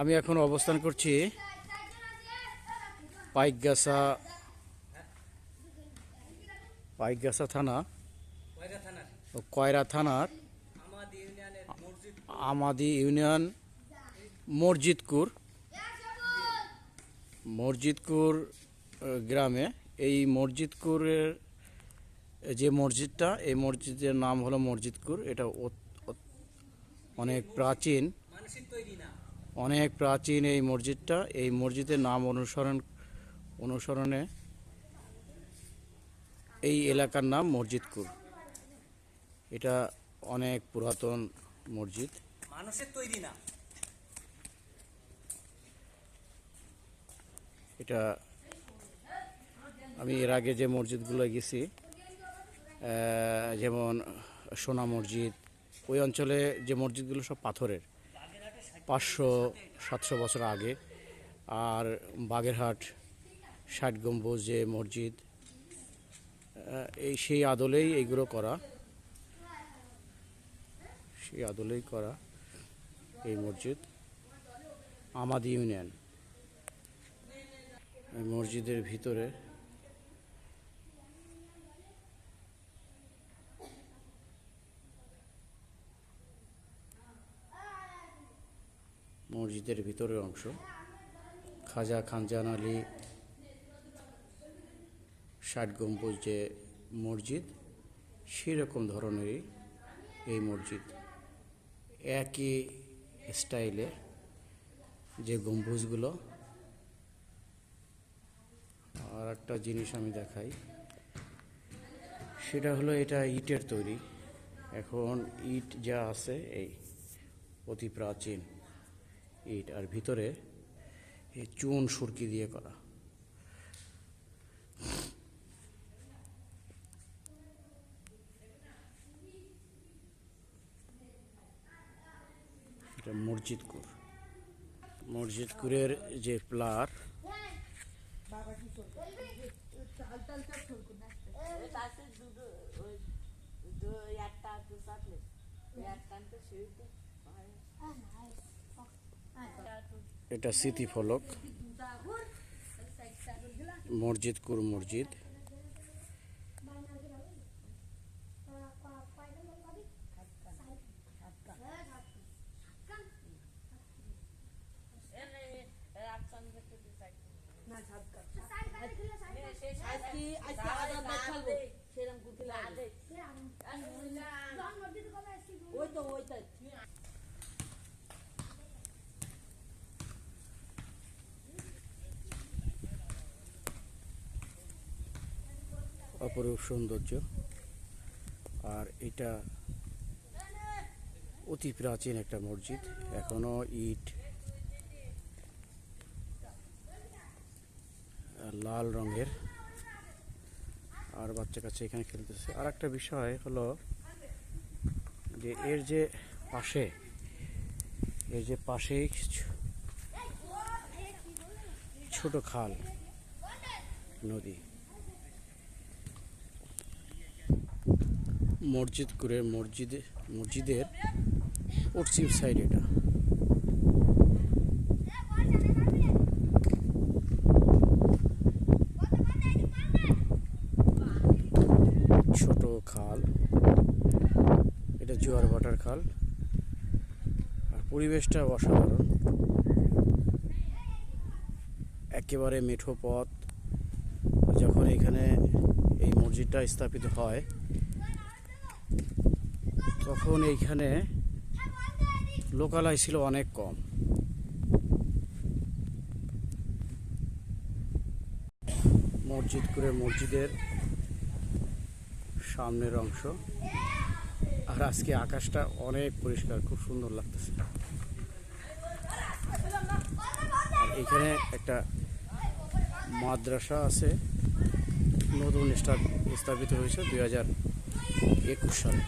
আমি এখন অবস্থান করছি পাইকগাছা পাইকগাছা থানা কয়রা থানার? Amadi union মসজিদকুর। মসজিদকুর গ্রামে। এই মসজিদকুরের যে মসজিদটা এই মসজিদের নাম হলো মসজিদকুর। এটা অনেক প্রাচীন। অনেক প্রাচীন এই মসজিদটা। এই মসজিদের নাম অনুসরণ অনুসরণে এই এলাকার নাম মসজিদকুর এটা অনেক পুরাতন মসজিদ। মানুষের তৈরি না। এটা আমি এর আগে যে মসজিদগুলো গেছি যেমন সোনা মসজিদ ওই অঞ্চলে যে মসজিদগুলো সব পাথরের। পাঁচশো, সাতশো বছর আগে। আর বাগেরহাট ষাট গম্বুজ যে মসজিদ এই সেই আদলেই এইগুলো করা। সেই আদলেই করা এই মসজিদ। আমাদি ইউনিয়ন। মসজিদের ভিতরে মসজিদের ভিতরের অংশ। খাজা খানজান আলী ষাট গম্বুজ যে মসজিদ, সেরকম ধরনেরই এই মসজিদ। একই স্টাইলে যে গম্বুজগুলো। আর একটা জিনিস আমি দেখাই, সেটা হলো এটা ইটের তৈরি। এখন ইট যা আছে, এই অতি প্রাচীন। ইট আর ভিতরে এই চুন সুরকি দিয়ে করা। এটা মসজিদকুর মসজিদকুরের যে প্লার একটা তো চাটলে একটা তো সিঁড়িতে এটা স্মৃতি ফলক। মসজিদকুর মসজিদ। ওই তো ওইটাই। অপরূপ সৌন্দর্য। আর এটা অতি প্রাচীন একটা মসজিদ। এখনও ইট, লাল রঙের। আর বাচ্চা কাচ্চা এখানে খেলতেছে। আর একটা বিষয় হলো যে এর যে পাশে, এর যে পাশে ছোট খাল, নদী। মসজিদ করে মসজিদে, মসজিদের পশ্চিম সাইড এটা। ছোট খাল, এটা জোয়ার ভাটার খাল। আর পরিবেশটা অসাধারণ। একেবারে মেঠো পথ। যখন এখানে এই মসজিদটা স্থাপিত হয় তখন এইখানে লোকালয় ছিল অনেক কম। মসজিদ করে মসজিদের সামনের অংশ। আর আজকে আকাশটা অনেক পরিষ্কার, খুব সুন্দর লাগতেছে। আর এখানে একটা মাদ্রাসা আছে, নতুন স্থাপিত হয়েছে দুই হাজার একুশ সালে